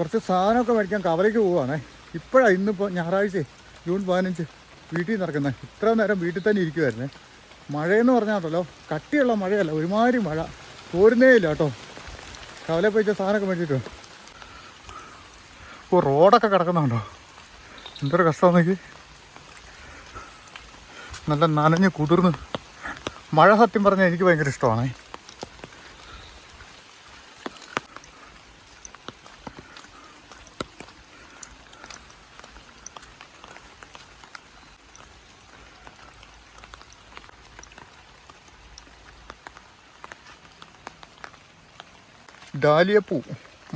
കുറച്ച് സാധനമൊക്കെ മേടിക്കാൻ കവലയ്ക്ക് പോവാണ് ഇപ്പോഴാണ് ഇന്നിപ്പോൾ ഞായറാഴ്ച ജൂൺ പതിനഞ്ച് വീട്ടിൽ നടക്കുന്നത് ഇത്ര നേരം വീട്ടിൽ തന്നെ ഇരിക്കുമായിരുന്നേ മഴയെന്ന് പറഞ്ഞാട്ടല്ലോ കട്ടിയുള്ള മഴയല്ല ഒരുമാതിരി മഴ. പോരുന്നേ ഇല്ല കേട്ടോ. കവല പോയിട്ട് സാധനമൊക്കെ മേടിച്ചിട്ട് ഓ റോഡൊക്കെ കിടക്കുന്നുണ്ടോ? എന്തൊരു കഷ്ടമാണെങ്കിൽ നല്ല നനഞ്ഞ് കുതിർന്ന്. മഴ സത്യം പറഞ്ഞാൽ എനിക്ക് ഭയങ്കര ഇഷ്ടമാണ്. ഡാലിയപ്പൂ.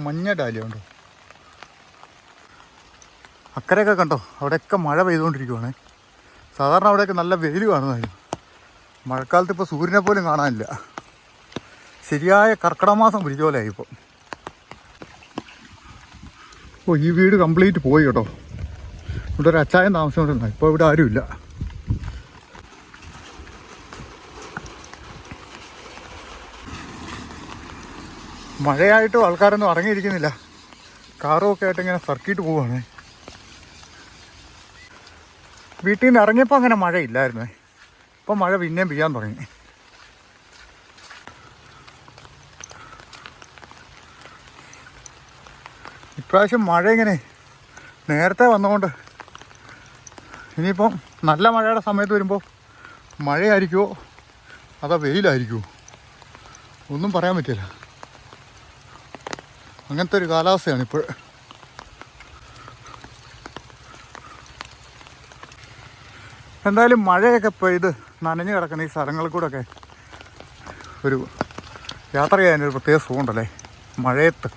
മഞ്ഞ ഡാലിയ ഉണ്ടോ അക്കരെയൊക്കെ കണ്ടോ? അവിടെയൊക്കെ മഴ പെയ്തുകൊണ്ടിരിക്കുവാണ്. സാധാരണ അവിടെയൊക്കെ നല്ല വെയിൽ കാണുന്നതായിരുന്നു. മഴക്കാലത്ത് ഇപ്പോൾ സൂര്യനെ പോലും കാണാനില്ല. ശരിയായ കർക്കിടമാസം പിടിച്ച പോലെ ഇപ്പോൾ ഓ ഈ വീട് കംപ്ലീറ്റ് പോയി കേട്ടോ. ഇവിടെ ഒരു അച്ചായൻ താമസിച്ചുകൊണ്ടിരുന്ന ഇപ്പോൾ ഇവിടെ ആരുമില്ല. മഴയായിട്ടും ആൾക്കാരൊന്നും ഇറങ്ങിയിരിക്കുന്നില്ല. കാറും ഒക്കെ ആയിട്ട് ഇങ്ങനെ സർക്കിട്ട് പോവാണ്. വീട്ടിൽ നിന്ന് ഇറങ്ങിയപ്പോൾ അങ്ങനെ മഴ ഇല്ലായിരുന്നു. ഇപ്പം മഴ പിന്നെയും പെയ്യാൻ തുടങ്ങി. ഇപ്രാവശ്യം മഴ ഇങ്ങനെ നേരത്തെ വന്നുകൊണ്ട് ഇനിയിപ്പം നല്ല മഴയുടെ സമയത്ത് വരുമ്പോൾ മഴയായിരിക്കുമോ അതോ വെയിലായിരിക്കുമോ ഒന്നും പറയാൻ പറ്റില്ല. അങ്ങനത്തെ ഒരു കാലാവസ്ഥയാണ് ഇപ്പോൾ. എന്തായാലും മഴയൊക്കെ പെയ്ത് നനഞ്ഞു കിടക്കുന്ന ഈ സ്ഥലങ്ങളിൽ കൂടെയൊക്കെ ഒരു യാത്ര ചെയ്യാനൊരു പ്രത്യേക സുഖമുണ്ടല്ലേ? മഴയത്ത്.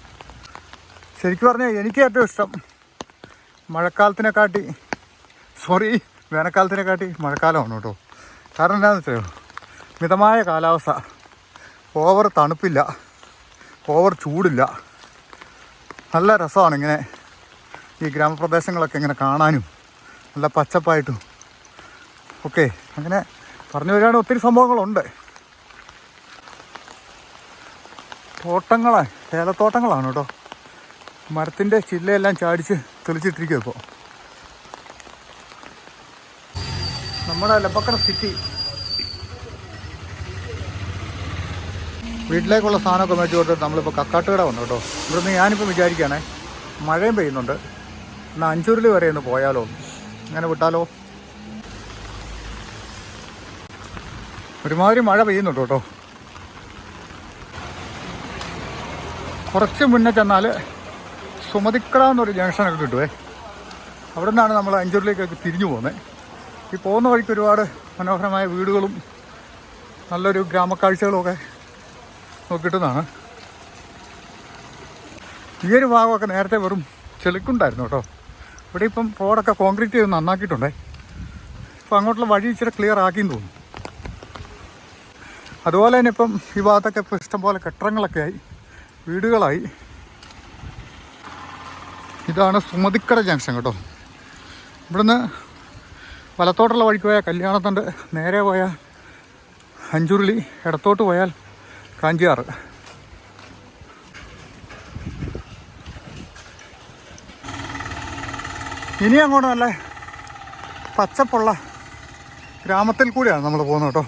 ശരിക്കും പറഞ്ഞാൽ എനിക്ക് ഏറ്റവും ഇഷ്ടം മഴക്കാലത്തിനെക്കാട്ടി സോറി വേനൽക്കാലത്തിനെക്കാട്ടി മഴക്കാലമാണ് കേട്ടോ. കാരണം എന്താണെന്ന് വെച്ചാൽ മിതമായ കാലാവസ്ഥ. ഓവർ തണുപ്പില്ല. ഓവർ ചൂടില്ല. നല്ല രസമാണ് ഇങ്ങനെ ഈ ഗ്രാമപ്രദേശങ്ങളൊക്കെ ഇങ്ങനെ കാണാനും നല്ല പച്ചപ്പായിട്ടും. ഓക്കെ അങ്ങനെ പറഞ്ഞു വരികയാണെങ്കിൽ ഒത്തിരി സംഭവങ്ങളുണ്ട്. തോട്ടങ്ങളാണ് ഏലത്തോട്ടങ്ങളാണ് കേട്ടോ. മരത്തിന്റെ ചില്ലയെല്ലാം ചാടിച്ച് തെളിച്ചിട്ടിരിക്കുക ഇപ്പോൾ നമ്മുടെ ലപ്പക്കട സിറ്റി വീട്ടിലേക്കുള്ള സാധനമൊക്കെ മേടിച്ച് കൊടുത്തിട്ട് നമ്മളിപ്പോൾ കക്കാട്ടുകട വന്നു കേട്ടോ. ഇവിടുന്ന് ഞാനിപ്പോൾ വിചാരിക്കുകയാണേ മഴയും പെയ്യുന്നുണ്ട്. എന്നാൽ അഞ്ചൂരിൽ വരെ ഒന്ന് പോയാലോ? അങ്ങനെ വിട്ടാലോ? ഒരുമാതിരി മഴ പെയ്യുന്നുണ്ട് കേട്ടോ. കുറച്ച് മുന്നേ ചെന്നാൽ സുമതിക്കട എന്നൊരു ജംഗ്ഷനൊക്കെ കിട്ടുവേ. അവിടെ നിന്നാണ് നമ്മൾ അഞ്ചൂരിലേക്കൊക്കെ തിരിഞ്ഞു പോകുന്നത് ഈ പോകുന്ന വഴിക്ക് ഒരുപാട് മനോഹരമായ വീടുകളും നല്ലൊരു ഗ്രാമക്കാഴ്ചകളും ഒക്കെ കിട്ടുന്നതാണ് ഈ ഒരു ഭാഗമൊക്കെ നേരത്തെ വെറും ചെളിക്കുണ്ടായിരുന്നു കേട്ടോ. ഇവിടെ ഇപ്പം റോഡൊക്കെ കോൺക്രീറ്റ് ചെയ്ത് നന്നാക്കിയിട്ടുണ്ടേ. ഇപ്പം അങ്ങോട്ടുള്ള വഴി ഇച്ചിരി ക്ലിയർ ആക്കിയെന്ന് തോന്നുന്നു. അതുപോലെ തന്നെ ഇപ്പം ഈ ഭാഗത്തൊക്കെ ഇപ്പം ഇഷ്ടംപോലെ കെട്ടിടങ്ങളൊക്കെ ആയി. വീടുകളായി. ഇതാണ് സുമതിക്കട ജംഗ്ഷൻ കേട്ടോ. ഇവിടുന്ന് വലത്തോട്ടുള്ള വഴിക്ക് പോയാൽ കല്യാണത്തണ്ട് നേരെ പോയാൽ അഞ്ചുരുളി ഇടത്തോട്ട് പോയാൽ കാഞ്ചിയാറ് ഇനി അങ്ങോട്ട് നല്ല പച്ചപ്പുള്ള ഗ്രാമത്തിൽ കൂടിയാണ് നമ്മൾ പോകുന്നത് കേട്ടോ.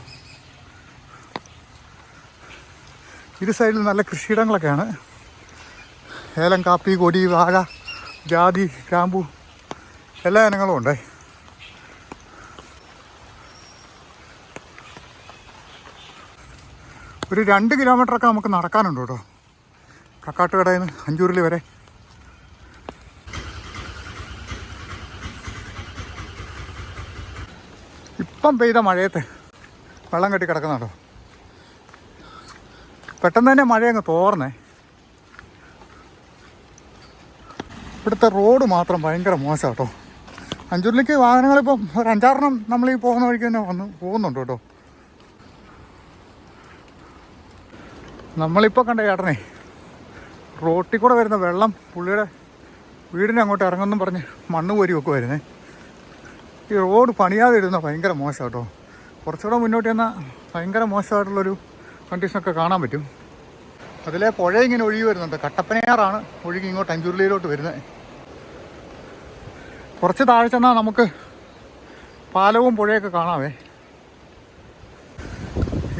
ഇരു സൈഡിൽ നല്ല കൃഷിയിടങ്ങളൊക്കെയാണ്. ഏലം കാപ്പി കൊടി വാഴ ജാതി ഗ്രാമ്പു എല്ലാ ഇനങ്ങളും ഉണ്ടേ. ഒരു രണ്ട് കിലോമീറ്ററൊക്കെ നമുക്ക് നടക്കാനുണ്ട് കേട്ടോ. കക്കാട്ടുകടയിൽ നിന്ന് അഞ്ചൂരിൽ വരെ. ഇപ്പം പെയ്ത മഴയത്ത് വെള്ളം കെട്ടി കിടക്കുന്നുണ്ടോ? പെട്ടെന്ന് തന്നെ മഴയങ്ങ് തോർന്നേ. ഇവിടുത്തെ റോഡ് മാത്രം ഭയങ്കര മോശം കേട്ടോ. അഞ്ചൂരിലേക്ക് വാഹനങ്ങളിപ്പം ഒരു അഞ്ചാറെണ്ണം നമ്മൾ ഈ പോകുന്ന വഴിക്ക് തന്നെ വന്ന് പോകുന്നുണ്ട് കേട്ടോ. നമ്മളിപ്പോൾ കണ്ട ചേട്ടനെ? റോട്ടിൽ കൂടെ വരുന്ന വെള്ളം പുള്ളിയുടെ വീടിന് അങ്ങോട്ട് ഇറങ്ങുമെന്നും പറഞ്ഞ് മണ്ണ് കോരി വരുന്നേ. ഈ റോഡ് പണിയാതെ ഇരുന്ന ഭയങ്കര മോശം കേട്ടോ കുറച്ചുകൂടെ മുന്നോട്ട് ചെന്നാൽ ഭയങ്കര മോശമായിട്ടുള്ളൊരു കണ്ടീഷനൊക്കെ കാണാൻ പറ്റും. അതിലെ പുഴ ഇങ്ങനെ ഒഴുകി വരുന്നുണ്ട്. കട്ടപ്പനയാറാണ് ഒഴുകി ഇങ്ങോട്ട് അഞ്ചുരുളിയിലോട്ട് വരുന്നത് കുറച്ച് താഴെ ചെന്നാൽ നമുക്ക് പാലവും പുഴയൊക്കെ കാണാവേ.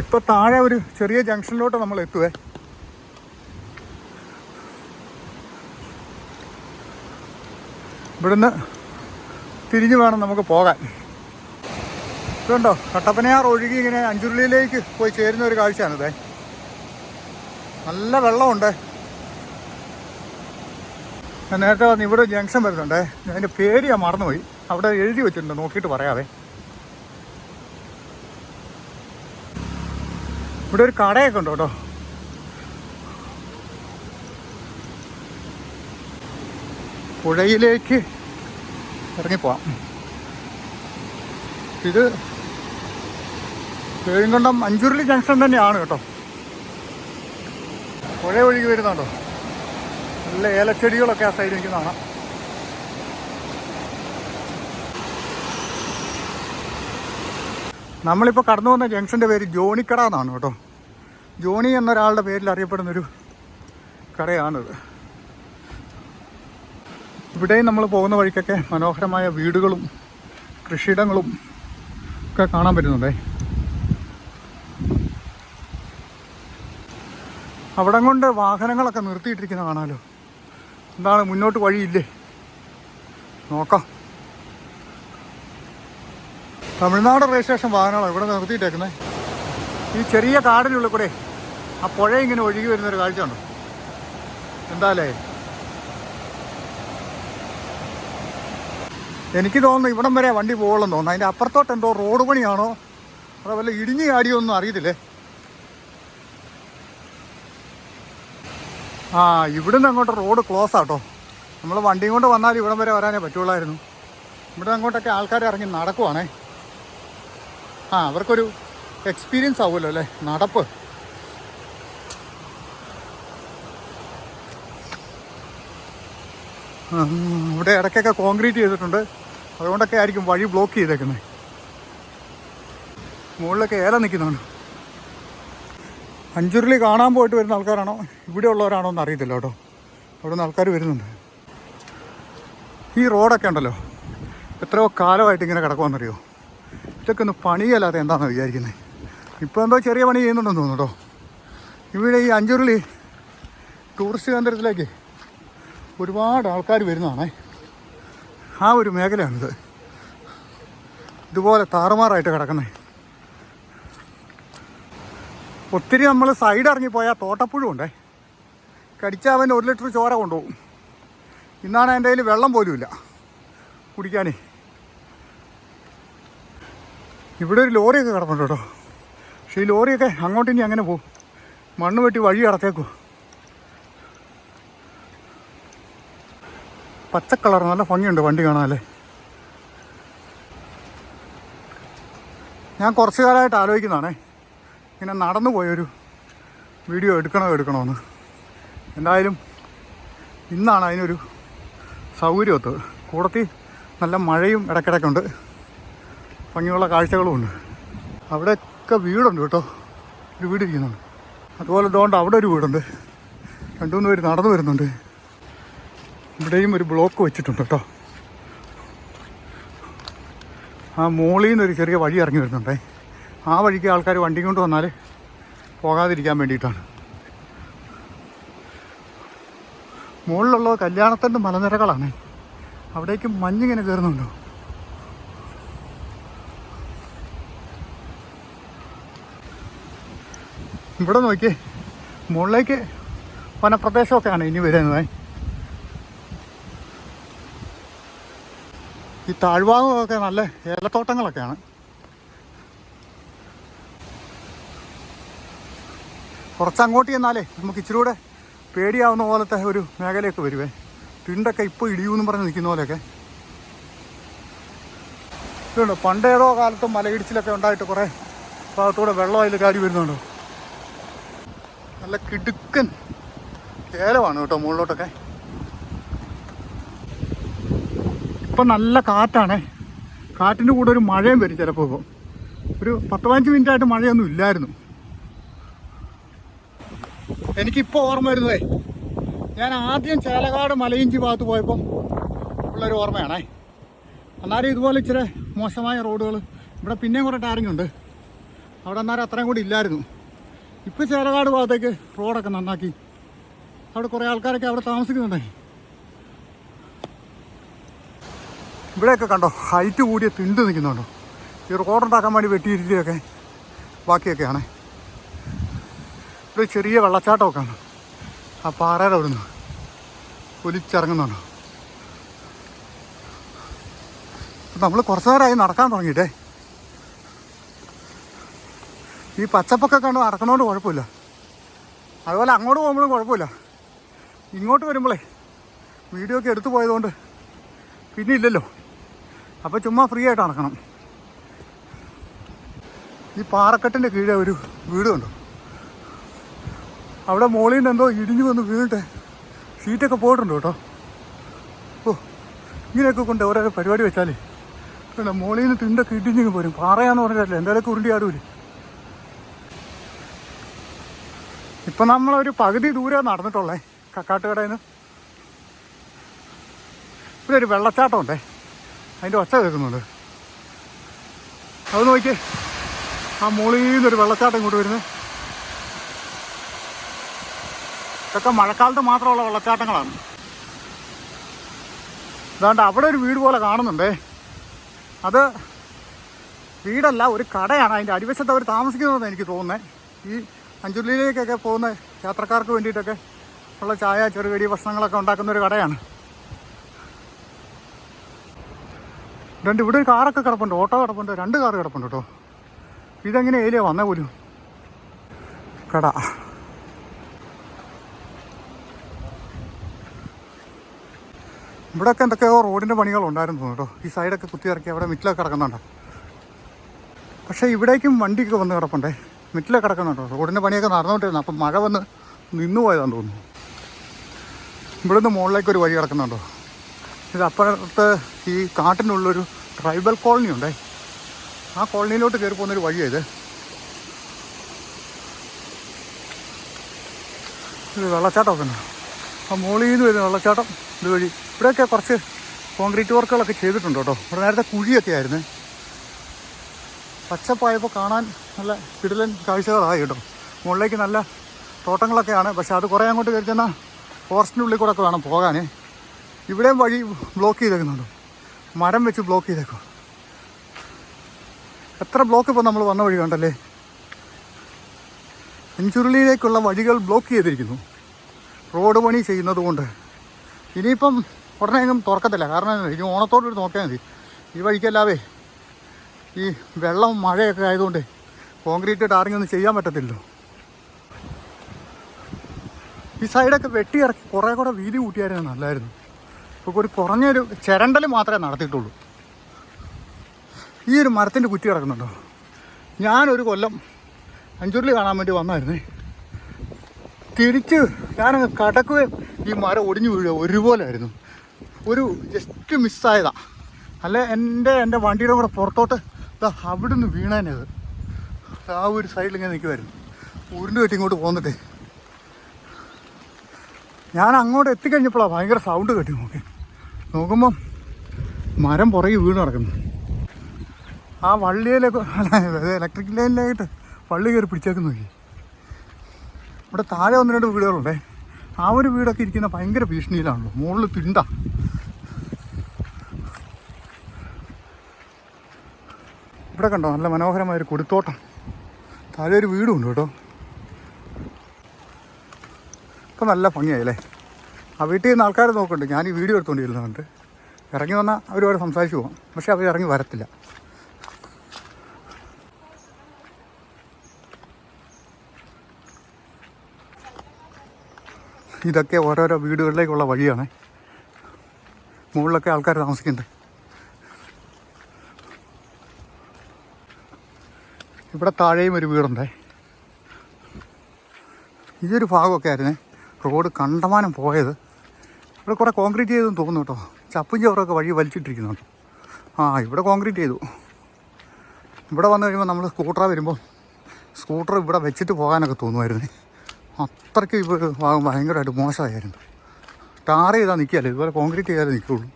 ഇപ്പോൾ താഴെ ഒരു ചെറിയ ജംഗ്ഷനിലോട്ട് നമ്മൾ എത്തുവേ. ഇവിടുന്ന് തിരിഞ്ഞു വേണം നമുക്ക് പോകാൻ. ഇതുണ്ടോ? കട്ടപ്പനയാർ ഒഴുകി ഇങ്ങനെ അഞ്ചുരുളിയിലേക്ക് പോയി ചേരുന്ന ഒരു കാഴ്ചയാണിത് നല്ല വെള്ളമുണ്ട്. നേരത്തെ വന്ന് ഇവിടെ ജംഗ്ഷൻ വരുന്നുണ്ടേ. അതിന്റെ പേര് ഞാൻ മറന്നുപോയി. അവിടെ എഴുതി വെച്ചിട്ടുണ്ട് നോക്കിയിട്ട് പറയാവേ. ഇവിടെ ഒരു കടയൊക്കെ ഉണ്ട് കേട്ടോ. പുഴയിലേക്ക് ഇറങ്ങിപ്പോവാം. ഇത് പേരുംകൊണ്ടം അഞ്ചുരുളി ജംഗ്ഷൻ തന്നെയാണ് കേട്ടോ. പുഴ ഒഴുകി വരുന്നുണ്ടോ? നല്ല ഏലച്ചെടികളൊക്കെ ആ സൈഡിൽ എനിക്ക് കാണാം. നമ്മളിപ്പോൾ കടന്നു വന്ന ജംഗ്ഷന്റെ പേര് ജോണിക്കട എന്നാണ് കേട്ടോ. ജോണി എന്നൊരാളുടെ പേരിൽ അറിയപ്പെടുന്നൊരു കടയാണിത്. ഇവിടെയും നമ്മൾ പോകുന്ന വഴിക്കൊക്കെ മനോഹരമായ വീടുകളും കൃഷിയിടങ്ങളും ഒക്കെ കാണാൻ പറ്റുന്നുണ്ടേ. അവിടം കൊണ്ട് വാഹനങ്ങളൊക്കെ നിർത്തിയിട്ടിരിക്കുന്ന കാണാമല്ലോ എന്താണ് മുന്നോട്ട് വഴിയില്ലേ? നോക്കാം. തമിഴ്നാട് രജിസ്ട്രേഷൻ വാഹനങ്ങളാണ് ഇവിടെ നിർത്തിയിട്ടേക്കുന്നത് ഈ ചെറിയ കാടിനുള്ളിൽ കൂടെ ആ പുഴ ഇങ്ങനെ ഒഴുകി വരുന്നൊരു കാഴ്ച ഉണ്ടോ എന്താല്ലേ എനിക്ക് തോന്നുന്നു ഇവിടം വരെ വണ്ടി പോകുള്ളെന്ന് തോന്നുന്നു. അതിന്റെ അപ്പുറത്തോട്ട് എന്തോ റോഡ് പണിയാണോ? അതോ വല്ല ഇടിഞ്ഞു ചാടിയൊന്നും അറിയത്തില്ലേ? ആ ഇവിടുന്ന് അങ്ങോട്ട് റോഡ് ക്ലോസ് ആട്ടോ. നമ്മൾ വണ്ടിയും കൊണ്ട് വന്നാൽ ഇവിടം വരെ വരാനേ പറ്റുള്ളായിരുന്നു ഇവിടെ അങ്ങോട്ടൊക്കെ ആൾക്കാർ ഇറങ്ങി നടക്കുവാണേ. ആ അവർക്കൊരു എക്സ്പീരിയൻസ് ആവുമല്ലോ അല്ലേ? നടപ്പ്. ഇവിടെ ഇടയ്ക്കൊക്കെ കോൺക്രീറ്റ് ചെയ്തിട്ടുണ്ട്. അതുകൊണ്ടൊക്കെ ആയിരിക്കും വഴി ബ്ലോക്ക് ചെയ്തേക്കുന്നത് മുകളിലൊക്കെ ഏല നിൽക്കുന്നതാണ് അഞ്ചുരുളി കാണാൻ പോയിട്ട് വരുന്ന ആൾക്കാരാണോ? ഇവിടെ ഉള്ളവരാണോ എന്ന് അറിയത്തില്ല കേട്ടോ. അവിടെ നിന്ന് ആൾക്കാർ വരുന്നുണ്ട്. ഈ റോഡൊക്കെ ഉണ്ടല്ലോ. എത്രയോ കാലമായിട്ട് ഇങ്ങനെ കിടക്കുമെന്നറിയോ ഇതൊക്കെ ഒന്ന് പണിയല്ലാതെ എന്താണെന്ന് വിചാരിക്കുന്നത് ഇപ്പോൾ എന്തോ ചെറിയ പണി ചെയ്യുന്നുണ്ടെന്ന് തോന്നുന്നു കേട്ടോ. ഇവിടെ ഈ അഞ്ചുരുളി ടൂറിസ്റ്റ് കേന്ദ്രത്തിലേക്ക് ഒരുപാട് ആൾക്കാർ വരുന്നതാണേ. ആ ഒരു മേഖലയാണിത് ഇതുപോലെ താറുമാറായിട്ട് കിടക്കുന്നത് ഒത്തിരി നമ്മൾ സൈഡ് ഇറങ്ങിപ്പോയാൽ തോട്ടപ്പുഴുണ്ടേ കടിച്ചാൽ അവൻ ഒരു ലിറ്റർ ചോര കൊണ്ടുപോകും. ഇന്നാണ് എന്റെ കയ്യിൽ വെള്ളം പോലും ഇല്ല കുടിക്കാനേ. ഇവിടെ ഒരു ലോറിയൊക്കെ കിടപ്പുണ്ട് കേട്ടോ. പക്ഷേ ഈ ലോറിയൊക്കെ അങ്ങോട്ട് ഇനി അങ്ങനെ പോകും. മണ്ണ് വെട്ടി വഴി അടച്ചേക്കൂ പച്ച കളർ നല്ല ഭംഗിയുണ്ട് വണ്ടി കാണാനല്ലേ ഞാൻ കുറച്ച് കാലമായിട്ട് ആലോചിക്കുന്നതാണേ. ഇങ്ങനെ നടന്നു പോയൊരു വീഡിയോ എടുക്കണോ എടുക്കണമെന്ന് എന്തായാലും ഇന്നാണ് അതിനൊരു സൗകര്യമൊത്ത്. കൂടത്തി നല്ല മഴയും ഇടയ്ക്കിടയ്ക്കുണ്ട്. ഭംഗിയുള്ള കാഴ്ചകളും ഉണ്ട്. അവിടെയൊക്കെ വീടുണ്ട് കേട്ടോ. ഒരു വീട് ഇരിക്കുന്നുണ്ട്. അതുപോലെ ഇതുകൊണ്ട് അവിടെ ഒരു വീടുണ്ട്. രണ്ടു മൂന്ന് പേര് നടന്നു വരുന്നുണ്ട്. ഇവിടെയും ഒരു ബ്ലോക്ക് വെച്ചിട്ടുണ്ട് കേട്ടോ. ആ മോളിൽ നിന്നൊരു ചെറിയ വഴി ഇറങ്ങി വരുന്നുണ്ടേ. ആ വഴിക്ക് ആൾക്കാർ വണ്ടി കൊണ്ട് വന്നാൽ പോകാതിരിക്കാൻ വേണ്ടിയിട്ടാണ്. മുകളിലുള്ളത് കല്യാണത്തിന്റെ മലനിരകളാണ്. അവിടേക്ക് മഞ്ഞിങ്ങനെ കയറുന്നുണ്ടോ. ഇവിടെ നോക്കിയേ മുകളിലേക്ക് വനപ്രദേശമൊക്കെയാണ് ഇനി വരുന്നത്. ഈ താഴ്ഭാഗമൊക്കെ നല്ല ഏലത്തോട്ടങ്ങളൊക്കെയാണ്. കുറച്ചങ്ങോട്ട് ചെന്നാലേ നമുക്ക് ഇച്ചിരി കൂടെ പേടിയാവുന്ന പോലത്തെ ഒരു മേഖലയൊക്കെ വരുവേ. തിണ്ടൊക്കെ ഇപ്പോൾ ഇടിയൂന്നും പറഞ്ഞ് നിൽക്കുന്ന പോലെയൊക്കെ. ഇതുണ്ട്? പണ്ടേതോ കാലത്ത് മലയിടിച്ചിലൊക്കെ ഉണ്ടായിട്ട് കുറേ ഭാഗത്തൂടെ വെള്ളം അതിൽ കാരി വരുന്നുണ്ടോ? നല്ല കിടുക്കൻ ഏലമാണ് കേട്ടോ മുകളിലോട്ടൊക്കെ. ഇപ്പം നല്ല കാറ്റാണ്. കാറ്റിന്റെ കൂടെ ഒരു മഴയും വരും ചിലപ്പോൾ ഇപ്പോൾ ഒരു പത്ത് പതിനഞ്ച് മിനിറ്റ് ആയിട്ട് മഴയൊന്നും ഇല്ലായിരുന്നു. എനിക്കിപ്പോൾ ഓർമ്മ വരുന്നതേ ഞാൻ ആദ്യം ചേലകാട് മലയിഞ്ചി ഭാഗത്ത് പോയപ്പം ഉള്ളൊരു ഓർമ്മയാണേ. അന്നേരം ഇതുപോലെ ഇച്ചിരി മോശമായ റോഡുകൾ ഇവിടെ പിന്നെയും കുറേ ടാറിങ് ഉണ്ട്. അവിടെ അന്നേരം അത്രയും കൂടി ഇല്ലായിരുന്നു. ഇപ്പോൾ ചേലകാട് ഭാഗത്തേക്ക് റോഡൊക്കെ നന്നാക്കി. അവിടെ കുറേ ആൾക്കാരൊക്കെ അവിടെ താമസിക്കുന്നുണ്ടേ. ഇവിടെയൊക്കെ കണ്ടോ ഹൈറ്റ് കൂടിയ തിണ്ട് നിൽക്കുന്നുണ്ടോ? ഈ റോഡുണ്ടാക്കാൻ വേണ്ടി വെട്ടിയിരുത്തിയൊക്കെ ബാക്കിയൊക്കെയാണ്. ഇവിടെ ചെറിയ വെള്ളച്ചാട്ടമൊക്കെ ആണ്. ആ പാറയുടെ അവിടുന്ന് ഒലിച്ചിറങ്ങുന്നുണ്ടോ? നമ്മൾ കുറച്ച് നേരമായി നടക്കാൻ തുടങ്ങിയിട്ടേ. ഈ പച്ചപ്പൊക്കെ കണ്ട് നടക്കണോണ്ട് കുഴപ്പമില്ല. അതുപോലെ അങ്ങോട്ട് പോകുമ്പോഴും കുഴപ്പമില്ല. ഇങ്ങോട്ട് വരുമ്പോഴേ വീഡിയോ ഒക്കെ എടുത്തു പോയതുകൊണ്ട് പിന്നെ ഇല്ലല്ലോ. അപ്പോൾ ചുമ്മാ ഫ്രീ ആയിട്ട് നടക്കണം. ഈ പാറക്കെട്ടിന്റെ കീഴെ ഒരു വീടുണ്ട്. അവിടെ മോളിൽ നിന്ന് എന്തോ ഇടിഞ്ഞു വന്ന് വീണിട്ട് ഷീറ്റൊക്കെ പോയിട്ടുണ്ട് കേട്ടോ. ഓ ഇങ്ങനെയൊക്കെ കൊണ്ട് ഓരോ പരിപാടി വെച്ചാലേ. പിന്നെ മോളിൽ നിന്ന് തിണ്ടൊക്കെ ഇടിഞ്ഞിങ്ങ് പോരും. പാറയാന്ന് പറഞ്ഞിട്ടല്ലേ എന്തായാലും ഉരുണ്ടി ആടൂലേ. ഇപ്പം നമ്മളൊരു പകുതി ദൂരെ നടന്നിട്ടുള്ളേ കക്കാട്ടുകടയിൽ നിന്ന് ഇവിടെ ഒരു വെള്ളച്ചാട്ടം ഉണ്ടേ. അതിന്റെ ഒച്ച കേൾക്കുന്നുണ്ട്. അത് നോക്കി ആ മുകളിൽ നിന്നൊരു വെള്ളച്ചാട്ടം ഇങ്ങോട്ട് വരുന്നത് ഇതൊക്കെ മഴക്കാലത്ത് മാത്രമുള്ള വെള്ളച്ചാട്ടങ്ങളാണ്. അതുകൊണ്ട് അവിടെ ഒരു വീട് പോലെ കാണുന്നുണ്ടേ. അത് വീടല്ല ഒരു കടയാണ്. അതിന്റെ അടിവശത്ത് അവർ താമസിക്കുന്നതെന്ന് എനിക്ക് തോന്നുന്നത്. ഈ അഞ്ചുള്ളിയിലേക്കൊക്കെ പോകുന്ന യാത്രക്കാർക്ക് വേണ്ടിയിട്ടൊക്കെ ഉള്ള ചായ ചെറുകടി ഭക്ഷണങ്ങളൊക്കെ ഉണ്ടാക്കുന്ന ഒരു കടയാണ്. രണ്ട് ഇവിടെ ഒരു കാറൊക്കെ കിടപ്പുണ്ട്. ഓട്ടോ കിടപ്പുണ്ട്. രണ്ട് കാറ് കിടപ്പുണ്ട് കേട്ടോ. ഇതെങ്ങനെ ഏലിയ വന്നേ പോലും? കട. ഇവിടെയൊക്കെ എന്തൊക്കെയോ റോഡിന്റെ പണികളുണ്ടായിരുന്നു കേട്ടോ. ഈ സൈഡൊക്കെ കുത്തിയിറക്കി അവിടെ മിറ്റിലൊക്കെ കിടക്കുന്നുണ്ട്. പക്ഷേ ഇവിടേക്കും വണ്ടിയൊക്കെ വന്ന് കിടപ്പുണ്ടേ. മിറ്റിലൊക്കെ കിടക്കുന്നുണ്ടോ റോഡിന്റെ പണിയൊക്കെ നടന്നുകൊണ്ടിരുന്നു. അപ്പം മഴ വന്ന് നിന്നു പോയതാണെന്ന് തോന്നുന്നു. ഇവിടുന്ന് മുകളിലേക്ക് ഒരു വഴി കിടക്കുന്നുണ്ടോ ഇത് അപ്പുറത്ത് ഈ കാട്ടിനുള്ളൊരു ട്രൈബൽ കോളനി ഉണ്ടേ. ആ കോളനിയിലോട്ട് കയറി പോകുന്നൊരു വഴിയാണ് ഇത്. ഇത് വെള്ളച്ചാട്ടമൊക്കെ ഉണ്ട്. ആ മുകളിൽ നിന്ന് വരുന്ന വെള്ളച്ചാട്ടം ഇതുവഴി ഇവിടെയൊക്കെ കുറച്ച് കോൺക്രീറ്റ് വർക്കുകളൊക്കെ ചെയ്തിട്ടുണ്ട് കേട്ടോ. ഇവിടെ നേരത്തെ കുഴിയൊക്കെ ആയിരുന്നു. പച്ചപ്പായപ്പോൾ കാണാൻ നല്ല പിടലൻ കാഴ്ചകളായി കേട്ടോ. മുകളിലേക്ക് നല്ല തോട്ടങ്ങളൊക്കെയാണ്. പക്ഷെ അത് കുറേ അങ്ങോട്ട് കയറി ചെന്നാൽ ഫോറസ്റ്റിന്റെ ഉള്ളിൽ കൂടെ ഒക്കെ വേണം പോകാൻ. ഇവിടെയും വഴി ബ്ലോക്ക് ചെയ്തേക്കുന്നുണ്ട്. മരം വെച്ച് ബ്ലോക്ക് ചെയ്തേക്കും എത്ര ബ്ലോക്ക് ഇപ്പോൾ നമ്മൾ വന്ന വഴി കണ്ടല്ലേ? അഞ്ചുരുളിയിലേക്കുള്ള വഴികൾ ബ്ലോക്ക് ചെയ്തിരിക്കുന്നു. റോഡ് പണി ചെയ്യുന്നത് കൊണ്ട്. ഇനിയിപ്പം ഉടനെ എങ്ങും തുറക്കത്തില്ല. കാരണം? ഇനി ഓണത്തോട് നോക്കിയാൽ മതി. ഈ വഴിക്കല്ലാവേ ഈ വെള്ളം മഴയൊക്കെ ആയതുകൊണ്ട് കോൺക്രീറ്റ് ടാറിങ് ഒന്നും ചെയ്യാൻ പറ്റത്തില്ലല്ലോ. ഈ സൈഡൊക്കെ വെട്ടിയിറക്കി കുറേ കൂടെ വീതി കൂട്ടിയായിരുന്നു നല്ലായിരുന്നു. ഇപ്പോൾ ഒരു കുറഞ്ഞൊരു ചിരണ്ടൽ മാത്രമേ നടത്തിയിട്ടുള്ളൂ. ഈ ഒരു മരത്തിന്റെ കുറ്റി കിടക്കുന്നുണ്ടോ? ഞാനൊരു കൊല്ലം അഞ്ചുരുളി കാണാൻ വേണ്ടി വന്നായിരുന്നേ. തിരിച്ച് ഞാനങ്ങ് കടക്കുകയും ഈ മരം ഒടിഞ്ഞു വീഴുക ഒരുപോലെ ആയിരുന്നു ഒരു ജസ്റ്റ് മിസ്സായതാ അല്ല എന്റെ എന്റെ വണ്ടിയുടെ കൂടെ പുറത്തോട്ട് ഇതാ അവിടെ നിന്ന് വീണേനത് ആ ഒരു സൈഡിൽ ഇങ്ങനെ നിൽക്കുമായിരുന്നു ഉരുണ്ട് കെട്ടി ഇങ്ങോട്ട് പോന്നിട്ടേ. ഞാൻ അങ്ങോട്ട് എത്തിക്കഴിഞ്ഞപ്പോഴാണ് ഭയങ്കര സൗണ്ട് കേട്ടി നോക്കി നോക്കുമ്പം മരം പുറകെ വീണ് നടക്കുന്നു ആ വള്ളിയിലൊക്കെ ഇലക്ട്രിക് ലൈനിലായിട്ട് വള്ളി കയറി പിടിച്ചേക്കുന്നു നോക്കി. ഇവിടെ താഴെ ഒന്ന് രണ്ട് വീടുകളുണ്ടേ. ആ ഒരു വീടൊക്കെ ഇരിക്കുന്ന ഭയങ്കര ഭീഷണിയിലാണല്ലോ. മുകളിൽ തിണ്ട. ഇവിടെ കണ്ടോ നല്ല മനോഹരമായ ഒരു കൊടുത്തോട്ടം. താഴെ ഒരു വീടുണ്ട് കേട്ടോ. ഇപ്പം നല്ല ഭംഗിയായില്ലേ? ആ വീട്ടിൽ നിന്ന് ആൾക്കാർ നോക്കുന്നുണ്ട്. ഞാൻ ഈ വീഡിയോ എടുത്തുകൊണ്ടിരുന്നുണ്ട് ഇറങ്ങി വന്നാൽ അവരോട് സംസാരിച്ചു പോകും പക്ഷെ അവർ ഇറങ്ങി വരത്തില്ല. ഇതൊക്കെ ഓരോരോ വീടുകളിലേക്കുള്ള വഴിയാണ്. മുകളിലൊക്കെ ആൾക്കാർ താമസിക്കുന്നുണ്ട്. ഇവിടെ താഴെയും ഒരു വീടുണ്ടേ. ഈ ഒരു ഭാഗമൊക്കെ ആയിരുന്നേ. റോഡ് കണ്ടമാനം പോയത്. ഇവിടെ കുറേ കോൺക്രീറ്റ് ചെയ്തെന്ന് തോന്നുന്നു കേട്ടോ. ചപ്പും ചോറൊക്കെ വഴി വലിച്ചിട്ടിരിക്കുന്നുണ്ട് ആ ഇവിടെ കോൺക്രീറ്റ് ചെയ്തു. ഇവിടെ വന്നു കഴിയുമ്പോൾ നമ്മൾ സ്കൂട്ടർ വരുമ്പോൾ സ്കൂട്ടർ ഇവിടെ വെച്ചിട്ട് പോകാനൊക്കെ തോന്നുമായിരുന്നു അത്രയ്ക്ക് ഇപ്പോൾ ഭാഗം ഭയങ്കരമായിട്ട് മോശമായിരുന്നു. ടാർ ചെയ്താൽ നിൽക്കുകയല്ലേ ഇതുപോലെ കോൺക്രീറ്റ് ചെയ്താലേ നിൽക്കുകയുള്ളൂ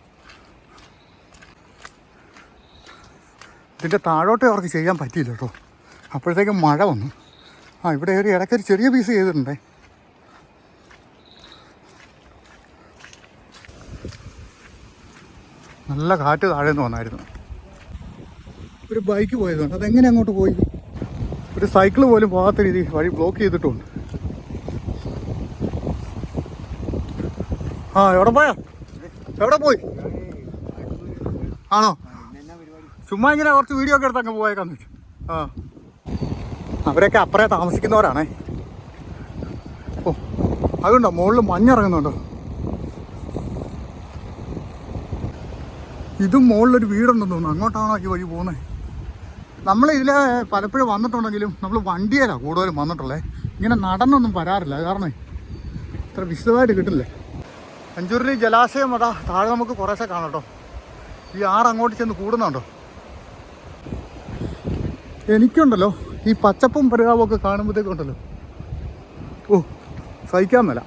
ഇതിന്റെ താഴോട്ടേ അവർക്ക് ചെയ്യാൻ പറ്റിയില്ല കേട്ടോ. അപ്പോഴത്തേക്കും മഴ വന്നു. ആ ഇവിടെ ഒരു ഇടയ്ക്കൊരു ചെറിയ പീസ് ചെയ്തിട്ടുണ്ടേ. നല്ല കാറ്റ് താഴെ നിന്ന് വന്നായിരുന്നു. ഒരു ബൈക്ക് പോയതുകൊണ്ട് അതെങ്ങനെ അങ്ങോട്ട് പോയി? ഒരു സൈക്കിൾ പോലും പോകാത്ത രീതി വഴി ബ്ലോക്ക് ചെയ്തിട്ടുണ്ട്. ആ എവിടെ പോയാ? എവിടെ പോയി? ആണോ? ചുമ്മാ ഇങ്ങനെ കുറച്ച് വീഡിയോ ഒക്കെ എടുത്ത് അങ്ങ് പോയേക്കാന്ന് വെച്ചു ആ. അവരൊക്കെ അപ്പറേ താമസിക്കുന്നവരാണേ. ഓ അതുണ്ടോ? മുകളിൽ മഞ്ഞിറങ്ങുന്നുണ്ടോ ഇതും മുകളിലൊരു വീടുണ്ടെന്ന് തോന്നുന്നു. അങ്ങോട്ടാണോ ഈ വഴി പോകുന്നത്? നമ്മൾ ഇതിൽ പലപ്പോഴും വന്നിട്ടുണ്ടെങ്കിലും നമ്മൾ വണ്ടിയിലാണ് കൂടുതലും വന്നിട്ടുള്ളത് ഇങ്ങനെ നടന്നൊന്നും വരാറില്ല. കാരണം ഇത്ര വിശദമായിട്ട് കിട്ടില്ലേ. അഞ്ചൂരിൽ ജലാശയം അതാ താഴെ നമുക്ക് കുറേശ്ശെ കാണാം കേട്ടോ. ഈ ആറ് അങ്ങോട്ട് ചെന്ന് കൂടുന്നുണ്ടോ? എനിക്കുണ്ടല്ലോ. ഈ പച്ചപ്പും പരിതാപമൊക്കെ കാണുമ്പോഴത്തേക്കുണ്ടല്ലോ ഓ സഹിക്കാൻ മേല.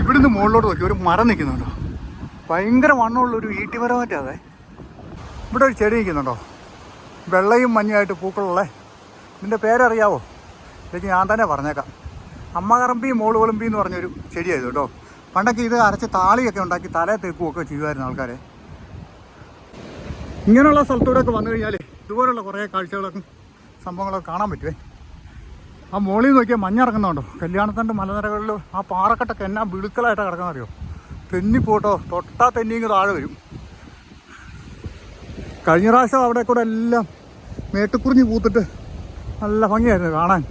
ഇവിടുന്ന് മുകളിലോട്ട് നോക്കി. ഒരു മരം നിൽക്കുന്നുണ്ടോ? ഭയങ്കര മണ്ണുള്ളൊരു ഒരു ഈട്ടിമരമായിട്ട് അതെ. ഇവിടെ ഒരു ചെടി നിൽക്കുന്നുണ്ടോ? വെള്ളയും മഞ്ഞുമായിട്ട് പൂക്കളുള്ളേ. ഇതിന്റെ പേരറിയാവോ? ഇല്ലെങ്കിൽ ഞാൻ തന്നെ പറഞ്ഞേക്കാം. അമ്മ കറമ്പി മോൾ കുളമ്പി എന്ന് പറഞ്ഞൊരു ചെടിയായത് കേട്ടോ. പണ്ടൊക്കെ ഇത് അരച്ച് താളിയൊക്കെ ഉണ്ടാക്കി തലയെ തേക്കുമൊക്കെ ചെയ്യുമായിരുന്നു ആൾക്കാരെ. ഇങ്ങനെയുള്ള സ്ഥലത്തൂടെയൊക്കെ വന്നു കഴിഞ്ഞാൽ ഇതുപോലുള്ള കുറേ കാഴ്ചകളൊക്കെ സംഭവങ്ങളൊക്കെ കാണാൻ പറ്റുമേ ആ മോളിൽ നോക്കിയാൽ മഞ്ഞിറങ്ങുന്നുണ്ടോ കല്യാണത്തിന്റെ മലനിരകളിൽ ആ പാറക്കെട്ടൊക്കെ എന്നാ വിളുക്കളായിട്ട് കിടക്കുന്നറിയോ തെന്നിപ്പോട്ടോ തൊട്ടാ തെന്നിങ്ങ് താഴെ വരും. കഴിഞ്ഞ പ്രാവശ്യം അവിടെ കൂടെ എല്ലാം മേട്ടുക്കുറിഞ്ഞ് പൂത്തിട്ട് നല്ല ഭംഗിയായിരുന്നു കാണാൻ.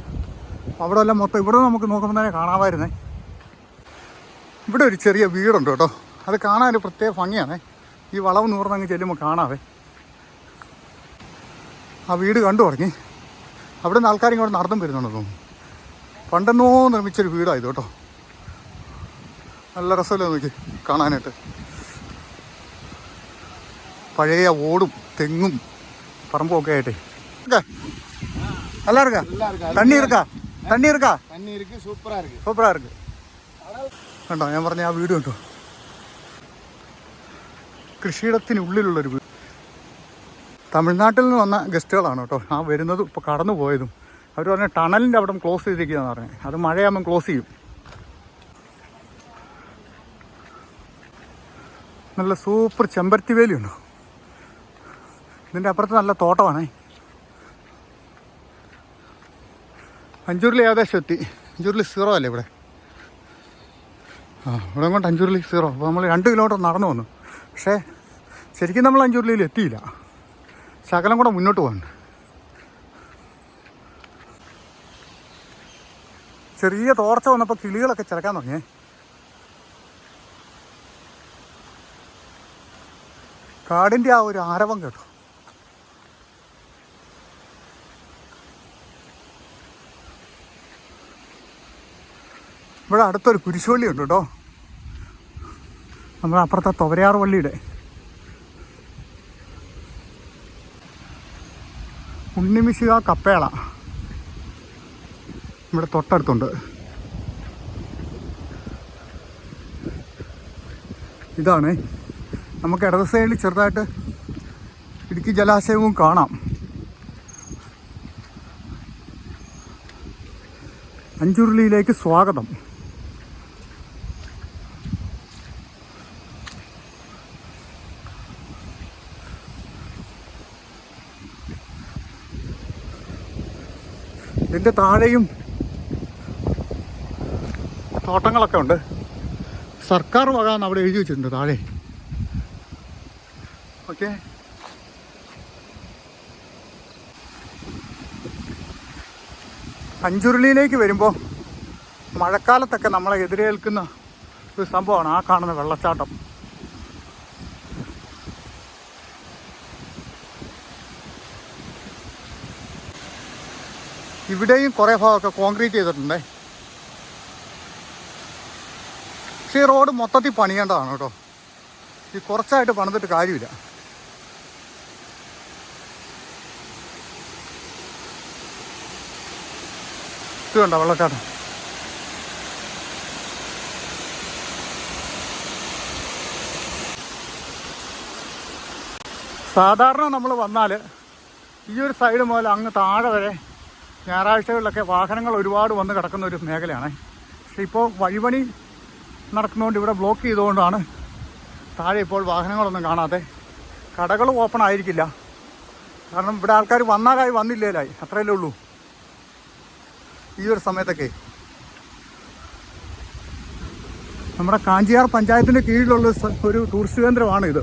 അവിടെ എല്ലാം മൊത്തം ഇവിടെ നമുക്ക് നോക്കുമ്പോൾ തന്നെ കാണാമായിരുന്നേ. ഇവിടെ ഒരു ചെറിയ വീടുണ്ട് കേട്ടോ. അത് കാണാൻ പ്രത്യേക ഭംഗിയാണേ. ഈ വളവ് നൂർന്നങ്ങ് ചെല്ലുമ്പോൾ കാണാവേ. ആ വീട് കണ്ടു തുടങ്ങി. അവിടെ നിന്ന് ആൾക്കാരും ഇങ്ങോട്ട് നടന്നും വരുന്നുണ്ടെന്ന് തോന്നുന്നു. പണ്ടെന്നോ നിർമ്മിച്ചൊരു വീടായത് കേട്ടോ. നല്ല രസമല്ലേ നോക്കി കാണാനായിട്ട്. പഴയ ഓടും തെങ്ങും പറമ്പും ഒക്കെ ആയിട്ടേ. நல்லா இருக்கா தண்ணி இருக்கா தண்ணி இருக்கா தண்ணி കണ്ടോ? ഞാൻ പറഞ്ഞ ആ വീട് കണ്ടോ? കൃഷിയിടത്തിനുള്ളിലുള്ളൊരു വീട് തമിഴ്നാട്ടിൽ നിന്ന് വന്ന ഗസ്റ്റുകളാണ് കേട്ടോ. ആ വരുന്നതും ഇപ്പോൾ കടന്നു പോയതും അവർ പറഞ്ഞ ടണലിന്റെ അവിടെ ക്ലോസ് ചെയ്തിരിക്കുകയെന്ന് പറഞ്ഞത് അത് മഴയാകുമ്പം ക്ലോസ് ചെയ്യും. നല്ല സൂപ്പർ ചെമ്പരത്തി വേലിയുണ്ടോ ഇതിന്റെ അപ്പുറത്ത് നല്ല തോട്ടമാണേ. അഞ്ചൂരിൽ ഏകദേശം എത്തി. അഞ്ചൂരിൽ സീറോ അല്ലേ ഇവിടെ? ആ ഇവിടെ കൊണ്ട് അഞ്ചൂരിൽ സീറോ. അപ്പോൾ നമ്മൾ രണ്ട് കിലോമീറ്റർ നടന്നു വന്നു. പക്ഷേ ശരിക്കും നമ്മൾ അഞ്ചൂരിൽ എത്തിയില്ല. ശകലം കൂടെ മുന്നോട്ട് പോകാൻ ചെറിയ തോർച്ച വന്നപ്പോൾ കിളികളൊക്കെ ചിലക്കാൻ തുടങ്ങിയേ. കാടിന്റെ ആ ഒരു ആരവം കേട്ടോ. ഇവിടെ അടുത്തൊരു കുരിശുവള്ളി ഉണ്ട് കേട്ടോ. നമ്മുടെ അപ്പുറത്തെ തുവരയാർ വള്ളിയുടെ ഉണ്ണിമിശിക കപ്പേള. ഇവിടെ തൊട്ടടുത്തുണ്ട്. ഇതാണ് നമുക്ക് ഇടത് സൈഡിൽ ചെറുതായിട്ട് ഇടുക്കി ജലാശയവും കാണാം. അഞ്ചുരുളിയിലേക്ക് സ്വാഗതം. ഇതിന്റെ താഴെയും തോട്ടങ്ങളൊക്കെ ഉണ്ട്. സർക്കാർ വക അവിടെ എഴുതി വെച്ചിട്ടുണ്ട് താഴെ. ഓക്കെ. അഞ്ചുരുളിയിലേക്ക് വരുമ്പോൾ മഴക്കാലത്തൊക്കെ നമ്മളെ എതിരേൽക്കുന്ന ഒരു സംഭവമാണ് ആ കാണുന്ന വെള്ളച്ചാട്ടം. ഇവിടെയും കുറേ ഭാഗമൊക്കെ കോൺക്രീറ്റ് ചെയ്തിട്ടുണ്ടേ. പക്ഷേ ഈ റോഡ് മൊത്തത്തിൽ പണിയേണ്ടതാണ് കേട്ടോ. ഈ കുറച്ചായിട്ട് പണിതിട്ട് കാര്യമില്ല. ഇത് വേണ്ട വെള്ളച്ചാട്ടം? സാധാരണ നമ്മൾ വന്നാൽ ഈ ഒരു സൈഡ് മുതൽ അങ്ങ് താഴെ വരെ ഞായറാഴ്ചകളിലൊക്കെ വാഹനങ്ങൾ ഒരുപാട് വന്ന് കിടക്കുന്ന ഒരു മേഖലയാണ്. പക്ഷെ ഇപ്പോൾ വഴിപണി നടക്കുന്നതുകൊണ്ട് ഇവിടെ ബ്ലോക്ക് ചെയ്തുകൊണ്ടാണ് താഴെ ഇപ്പോൾ വാഹനങ്ങളൊന്നും കാണാതെ. കടകൾ ഓപ്പൺ ആയിരിക്കില്ല. കാരണം ഇവിടെ ആൾക്കാർ വന്നാലായി വന്നില്ലേലായി. അത്രയല്ലേ ഉള്ളൂ. ഈ ഒരു സമയത്തൊക്കെ. നമ്മുടെ കാഞ്ചിയാർ പഞ്ചായത്തിന്റെ കീഴിലുള്ള ഒരു ടൂറിസ്റ്റ് കേന്ദ്രമാണ് ഇത്.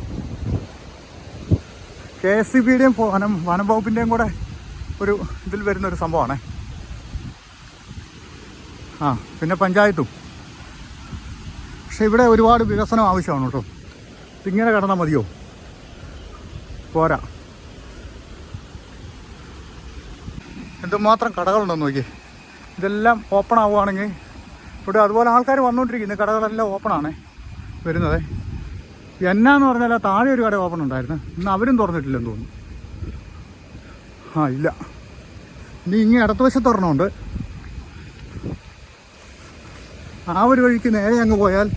കെ എസ് സി ബിയുടെയും വനം വനം കൂടെ ഒരു ഇതിൽ വരുന്ന ഒരു സംഭവമാണ്. ആ പിന്നെ പഞ്ചായത്തും. പക്ഷെ ഇവിടെ ഒരുപാട് വികസനം ആവശ്യമാണ് കേട്ടോ. ഇങ്ങനെ കിടന്നാൽ മതിയോ? പോരാ. എന്തുമാത്രം കടകളുണ്ടെന്ന് നോക്കി ഇതെല്ലാം ഓപ്പൺ ആവുകയാണെങ്കിൽ ഇവിടെ അതുപോലെ ആൾക്കാർ വന്നുകൊണ്ടിരിക്കുന്നു. കടകളെല്ലാം ഓപ്പണാണ് വരുന്നത്. എന്നാന്ന് പറഞ്ഞാൽ താഴെ ഒരു കട ഓപ്പൺ ഉണ്ടായിരുന്നു. ഇന്ന് അവരും തുറന്നിട്ടില്ലെന്ന് തോന്നുന്നു. ആ ഇല്ല. ഇനി ഇങ്ങനെ ഇടത്തുവശത്ത് തുറന്നുണ്ട് ആ ഒരു വഴിക്ക് നേരെ അങ്ങ് പോയാൽ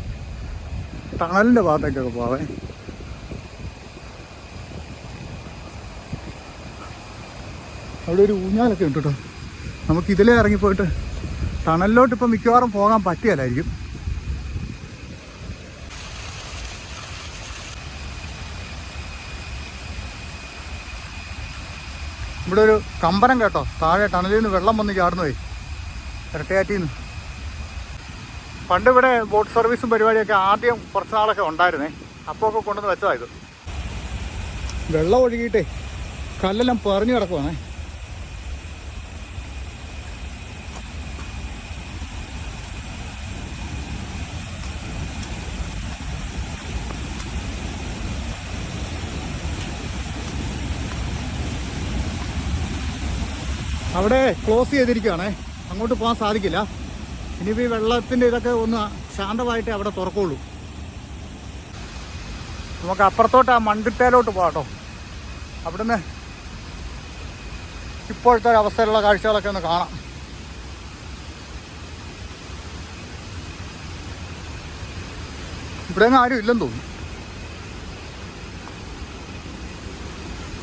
ടണലിന്റെ ഭാഗത്തേക്കൊക്കെ പോവേ. അവിടെ ഒരു ഊഞ്ഞാലൊക്കെ ഉണ്ട് കേട്ടോ. നമുക്ക് ഇതിലേ ഇറങ്ങിപ്പോയിട്ട് ടണലിലോട്ട് ഇപ്പം മിക്കവാറും പോകാൻ പറ്റിയല്ലായിരിക്കും ഇവിടെ ഒരു കമ്പനം കേട്ടോ. താഴെ ടണലിൽ നിന്ന് വെള്ളം വന്ന് ചാടുന്നതേ ഇരട്ടയാറ്റിന്ന്. പണ്ട് ഇവിടെ ബോട്ട് സർവീസും പരിപാടിയൊക്കെ ആദ്യം കുറച്ച് നാളൊക്കെ ഉണ്ടായിരുന്നേ. അപ്പോൾ കൊണ്ടുവന്ന് വെച്ചതായത് വെള്ളം ഒഴുകിയിട്ടേ കല്ലെല്ലാം പറഞ്ഞു കിടക്കുവാണേ. അവിടെ ക്ലോസ് ചെയ്തിരിക്കുകയാണേ അങ്ങോട്ട് പോകാൻ സാധിക്കില്ല. ഇനിയിപ്പോൾ ഈ വെള്ളത്തിന്റെ ഇതൊക്കെ ഒന്ന് ശാന്തമായിട്ട് അവിടെ തുറക്കുള്ളൂ. നമുക്ക് അപ്പുറത്തോട്ട് ആ മണ്ടിട്ടേലോട്ട് പോകാം കേട്ടോ. അവിടുന്ന് ഇപ്പോഴത്തെ അവസ്ഥയിലുള്ള കാഴ്ചകളൊക്കെ ഒന്ന് കാണാം. ഇവിടെ ആരും ഇല്ലെന്ന് തോന്നുന്നു.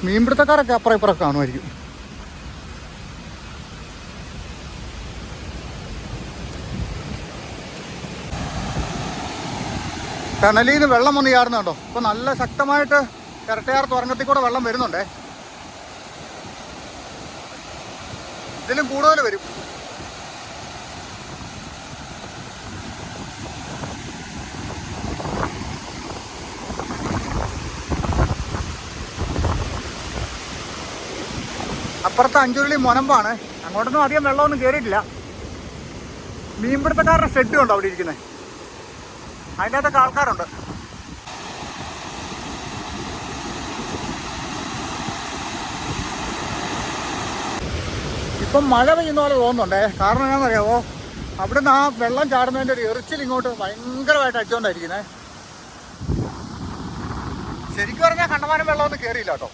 മീൻപിടുത്തക്കാരൊക്കെ അപ്പുറം ഇപ്പുറം കാണുമായിരിക്കും. ടണലിൽ നിന്ന് വെള്ളം വന്ന് ചാടുന്നുണ്ടോ ഇപ്പൊ നല്ല ശക്തമായിട്ട് ഇരട്ടയാർ തുറങ്ങത്തിൽ കൂടെ വെള്ളം വരുന്നുണ്ടേ. ഇതിലും കൂടുതൽ വരും. അപ്പുറത്തെ അഞ്ചുരുളി മുനമ്പാണ്. അങ്ങോട്ടൊന്നും അധികം വെള്ളമൊന്നും കയറിയിട്ടില്ല മീൻപിടുത്തക്കാരുടെ ഷെഡ് ഉണ്ടോ അവിടെ ഇരിക്കുന്നത് അതിന്റെ അകത്തൊക്കെ ആൾക്കാരുണ്ട്. ഇപ്പം മഴ പെയ്യുന്ന പോലെ തോന്നുന്നുണ്ടേ. കാരണം എന്താണെന്നറിയാവോ? നിന്ന് ആ വെള്ളം ചാടുന്നതിന്റെ ഒരു എറിച്ചിൽ ഇങ്ങോട്ട് ഭയങ്കരമായിട്ട് അടിച്ചുകൊണ്ടായിരിക്കുന്നേ. ശരിക്കും പറഞ്ഞാൽ കണ്ടമാനം വെള്ളമൊന്നും കയറിയില്ല കേട്ടോ.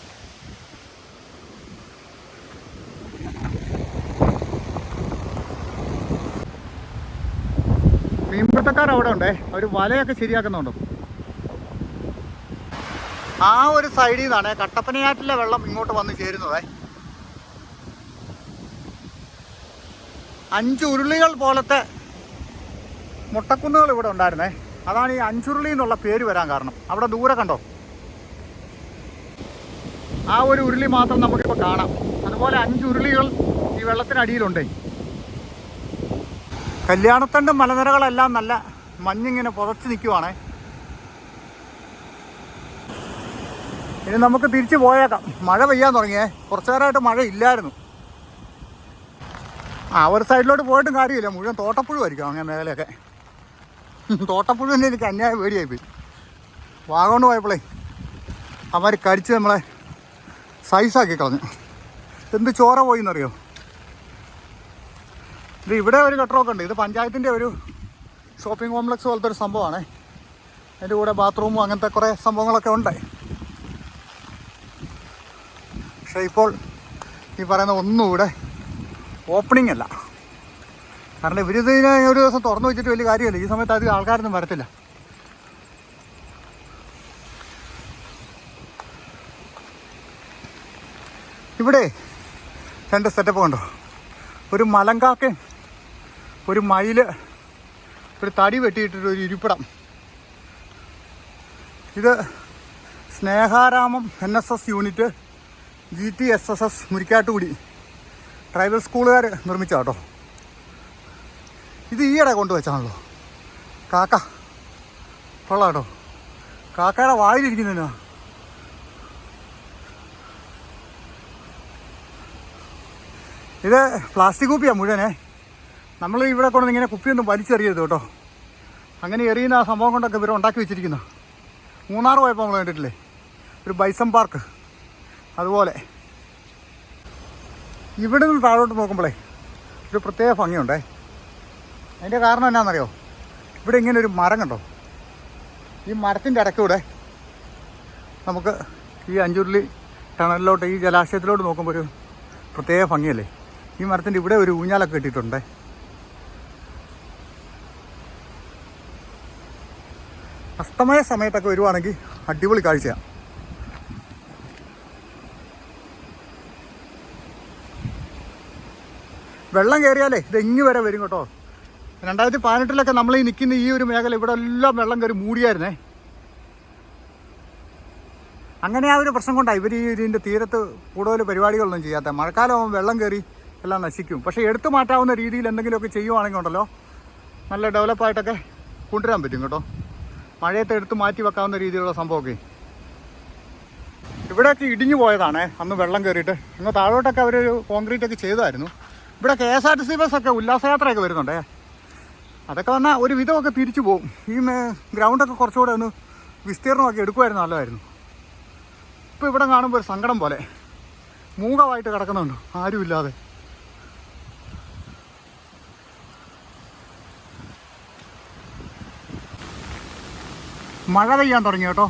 മീൻപിടുത്തക്കാർ അവിടെ ഉണ്ടേ അവർ വലയൊക്കെ ശരിയാക്കുന്നുണ്ടോ. ആ ഒരു സൈഡിൽ നിന്നാണ് കട്ടപ്പനയാറ്റിലെ വെള്ളം ഇങ്ങോട്ട് വന്ന് ചേരുന്നതേ. അഞ്ച് ഉരുളികൾ പോലത്തെ മുട്ടക്കുന്നുകൾ ഇവിടെ ഉണ്ടായിരുന്നേ. അതാണ് ഈ അഞ്ചുരുളി എന്നുള്ള പേര് വരാൻ കാരണം. അവിടെ ദൂരെ കണ്ടോ? ആ ഒരു ഉരുളി മാത്രം നമുക്കിപ്പോൾ കാണാം. അതുപോലെ അഞ്ചുരുളികൾ ഈ വെള്ളത്തിനടിയിലുണ്ടേ. കല്യാണത്തണ്ടും മലനിരകളെല്ലാം നല്ല മഞ്ഞിങ്ങനെ പുതച്ച് നിൽക്കുവാണേ ഇനി നമുക്ക് തിരിച്ചു പോയേക്കാം. മഴ പെയ്യാൻ തുടങ്ങിയേ. കുറച്ചു നേരമായിട്ട് മഴ ഇല്ലായിരുന്നു. ആ ഒരു സൈഡിലോട്ട് പോയിട്ടും കാര്യമില്ല. മുഴുവൻ തോട്ടപ്പുഴുവായിരിക്കും അങ്ങനെ മേഖലയൊക്കെ തോട്ടപ്പുഴു തന്നെ എനിക്ക് അന്യായ പേടിയായി പോയി വാഗോണ്ട് പോയപ്പോഴേ അവന്മാർ കടിച്ച് നമ്മളെ സൈസാക്കി കളഞ്ഞു. എന്ത് ചോര പോയി എന്നറിയോ? ഇത് ഇവിടെ ഒരു കട്ടറൊക്കെ ഉണ്ട്. ഇത് പഞ്ചായത്തിന്റെ ഒരു ഷോപ്പിംഗ് കോംപ്ലക്സ് പോലത്തെ ഒരു സംഭവമാണ്. അതിന്റെ കൂടെ ബാത്റൂമും അങ്ങനത്തെ കുറേ സംഭവങ്ങളൊക്കെ ഉണ്ട്. പക്ഷേ ഇപ്പോൾ ഈ പറയുന്ന ഒന്നും ഇവിടെ ഓപ്പണിംഗ് അല്ല. കാരണം ഇവരിതിനെ ഒരു ദിവസം തുറന്നു വെച്ചിട്ട് വലിയ കാര്യമല്ല. ഈ സമയത്ത് അധികം ആൾക്കാരൊന്നും വരത്തില്ല. ഇവിടെ രണ്ട് സെറ്റപ്പ് കണ്ടോ ഒരു മലങ്കാക്കയും ഒരു മയിൽ ഒരു തടി വെട്ടിയിട്ടൊരു ഒരു ഇരിപ്പിടം. ഇത് സ്നേഹാരാമം N S S unit G T S S S Murikkattukudi tribal സ്കൂളുകാർ നിർമ്മിച്ച കേട്ടോ ഇത് ഈയിടെ കൊണ്ടുവച്ചാണല്ലോ കാക്ക കൊള്ളാം കേട്ടോ കാക്കയുടെ വായിലിരിക്കുന്നതിനാ. ഇത് പ്ലാസ്റ്റിക് കൂപ്പിയാണ് മുഴുവനേ. നമ്മൾ ഇവിടെ കൊണ്ട് ഇങ്ങനെ കുപ്പിയൊന്നും വലിച്ചെറിയരുത് കേട്ടോ. അങ്ങനെ എറിയുന്ന ആ സംഭവം കൊണ്ടൊക്കെ ഇവർ ഉണ്ടാക്കി വെച്ചിരിക്കുന്നു. മൂന്നാർ പോയപ്പോൾ നമ്മൾ കണ്ടിട്ടില്ലേ? ഒരു ബൈസം പാർക്ക്. അതുപോലെ. ഇവിടെ നിന്ന് താഴോട്ട് നോക്കുമ്പോഴേ ഒരു പ്രത്യേക ഭംഗിയുണ്ടേ. അതിന്റെ കാരണം എന്നാണെന്നറിയോ ഇവിടെ ഇങ്ങനെ ഒരു മരം കണ്ടോ? ഈ മരത്തിന്റെ ഇടയ്ക്കൂടെ നമുക്ക് ഈ അഞ്ചുരുളി ടണലിലോട്ട് ഈ ജലാശയത്തിലോട്ട് നോക്കുമ്പോൾ ഒരു പ്രത്യേക ഭംഗിയല്ലേ? ഈ മരത്തിന്റെ ഇവിടെ ഒരു ഊഞ്ഞാലൊക്കെ കെട്ടിയിട്ടുണ്ടേ. അസ്തമയ സമയത്തൊക്കെ വരുവാണെങ്കിൽ അടിപൊളി കാഴ്ചയാണ് വെള്ളം കയറിയാലേ ഇത് എങ്ങി വരെ വരും കേട്ടോ? രണ്ടായിരത്തി പതിനെട്ടിലൊക്കെ നമ്മൾ ഈ നിൽക്കുന്ന ഈ ഒരു മേഖല ഇവിടെ എല്ലാം വെള്ളം കയറി മൂടിയായിരുന്നേ. അങ്ങനെ ആ ഒരു പ്രശ്നം കൊണ്ടാണ് ഇവർ ഈ ഇതിന്റെ തീരത്ത് കൂടുതൽ പരിപാടികളൊന്നും ചെയ്യാത്ത. മഴക്കാലമാകുമ്പോൾ വെള്ളം കയറി എല്ലാം നശിക്കും. പക്ഷേ എടുത്തു മാറ്റാവുന്ന രീതിയിൽ എന്തെങ്കിലുമൊക്കെ ചെയ്യുവാണെങ്കിൽ ഉണ്ടല്ലോ. നല്ല ഡെവലപ്പായിട്ടൊക്കെ കൊണ്ടുവരാൻ പറ്റും കേട്ടോ. മഴയത്ത് എടുത്ത് മാറ്റി വെക്കാവുന്ന രീതിയിലുള്ള സംഭവമൊക്കെ. ഇവിടെയൊക്കെ ഇടിഞ്ഞു പോയതാണ്. അന്ന് വെള്ളം കയറിയിട്ട് അങ്ങ് താഴോട്ടൊക്കെ അവർ കോൺക്രീറ്റ് ഒക്കെ ചെയ്തായിരുന്നു. ഇവിടെ K S R T C ബസ്സൊക്കെ ഉല്ലാസയാത്രയൊക്കെ വരുന്നുണ്ടേ. അതൊക്കെ വന്നാൽ ഒരു വിധമൊക്കെ തിരിച്ചു പോകും ഈ ഗ്രൗണ്ടൊക്കെ കുറച്ചുകൂടെ ഒന്ന് വിസ്തീർണമൊക്കെ എടുക്കുമായിരുന്നു നല്ലതായിരുന്നു. ഇപ്പോൾ ഇവിടെ കാണുമ്പോൾ ഒരു സങ്കടം പോലെ. മൂകമായിട്ട് കിടക്കുന്നുണ്ട്. ആരുമില്ലാതെ. മഴ പെയ്യാൻ തുടങ്ങി കേട്ടോ.